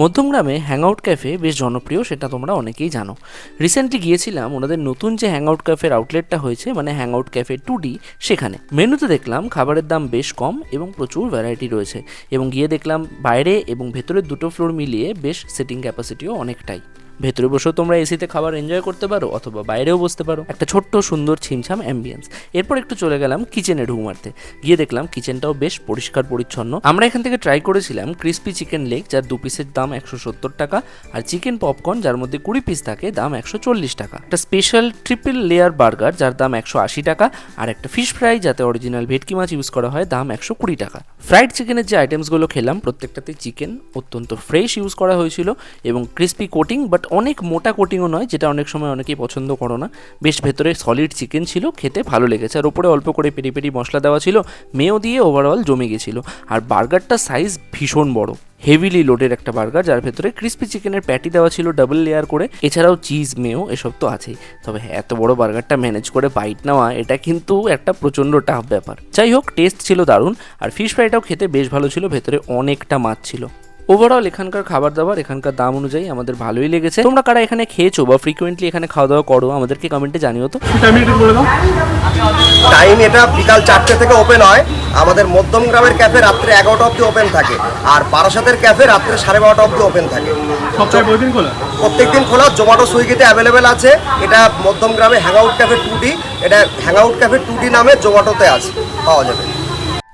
মধ্যমগ্রামে hangout cafe বেশ জনপ্রিয়, সেটা তোমরা অনেকেই জানো। রিসেন্টলি গিয়েছিলাম, ওনাদের নতুন যে হ্যাং আউট ক্যাফের আউটলেটটা হয়েছে মানে hang out cafe two D সেখানে। মেনুতে দেখলাম খাবারের দাম বেশ কম এবং প্রচুর ভ্যারাইটি রয়েছে এবং গিয়ে দেখলাম বাইরে এবং ভেতরের দুটো ফ্লোর মিলিয়ে বেশ সেটিং ক্যাপাসিটিও অনেকটাই। ভেতরে বসেও তোমরা এসিতে খাবার এনজয় করতে পারো অথবা বাইরেও বসতে পারো। একটা ছোট্ট, সুন্দর ছিমছাম অ্যাম্বিয়েন্স এরপর একটু চলে গেলাম কিচেনে ঢুক মারতে গিয়ে দেখলাম কিচেনটাও বেশ পরিষ্কার, পরিচ্ছন্ন। আমরা এখান থেকে ট্রাই করেছিলাম ক্রিস্পি চিকেন লেগ যার দু পিসের দাম একশো সত্তর টাকা, আর চিকেন পপকর্ন যার মধ্যে কুড়ি পিস থাকে, দাম একশো চল্লিশ টাকা। একটা স্পেশাল ট্রিপল লেয়ার বার্গার যার দাম একশো আশি টাকা, আর একটা ফিশ ফ্রাই যাতে অরিজিনাল ভেটকি মাছ ইউজ করা হয়, দাম একশো কুড়ি টাকা। ফ্রাইড চিকেনের যে আইটেমসগুলো খেলাম প্রত্যেকটাতে চিকেন অত্যন্ত ফ্রেশ ইউজ করা হয়েছিল, এবং ক্রিস্পি কোটিং বাট অনেক মোটা কোটিংও নয়, যেটা অনেক সময় অনেকেই পছন্দ করো না। বেশ ভেতরে সলিড চিকেন ছিল, খেতে ভালো লেগেছে। আর ওপরে অল্প করে পেরি পেরি মশলা দেওয়া ছিল মেও দিয়ে ওভারঅল জমে গেছিল। আর বার্গারটা সাইজ ভীষণ বড় হেভিলি লোডের একটা বার্গার, যার ভেতরে ক্রিস্পি চিকেনের প্যাটি দেওয়া ছিল ডাবল লেয়ার করে। এছাড়াও চিজ মেও এসব তো আছেই। তবে হ্যাঁ এত বড় বার্গারটা ম্যানেজ করে বাইট নেওয়া, এটা কিন্তু একটা প্রচণ্ড টাফ ব্যাপার। যাই হোক টেস্ট ছিল দারুণ, আর ফিশ ফ্রাইটাও খেতে বেশ ভালো ছিল, ভেতরে অনেকটা মাছ ছিল। ওভারঅল এখানকার খাবার দাবার এখানকার দাম অনুযায়ী আমাদের ভালোই লেগেছে। তোমরা কারা এখানে খেয়েছো বা ফ্রিকোয়েন্টলি এখানে খাওয়া দাওয়া করো আমাদেরকে কমেন্টে জানিও তো। টাইম এটা বিকাল চারটে থেকে ওপেন হয়। আমাদের মধ্যম গ্রামের ক্যাফে রাত্রে এগারোটা অবধি ওপেন থাকে। আর বারাসাতের ক্যাফে রাত্রে সাড়ে বারোটা অবধি ওপেন থাকে। সপ্তাহে প্রতিদিন খোলা? প্রত্যেকদিন খোলা। জোম্যাটো সুইগিতে অ্যাভেলেবেল আছে। এটা মধ্যম গ্রামে হ্যাংআউট ক্যাফে টু ডি এটা হ্যাংআউট ক্যাফে টু ডি নামে জোম্যাটোতে আছে পাওয়া যাবে।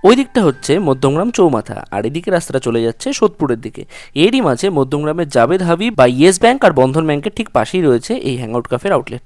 ওই দিকটা হচ্ছে মধ্যমগ্রাম চৌমাথা, আর এদিকে রাস্তাটা চলে যাচ্ছে সোদপুরের দিকে। এরই মাঝে মধ্যমগ্রামের জাবেদ হাবি বা ইয়েস ব্যাংক আর বন্ধন ব্যাংকের ঠিক পাশেই রয়েছে এই হ্যাংআউট কাফের আউটলেট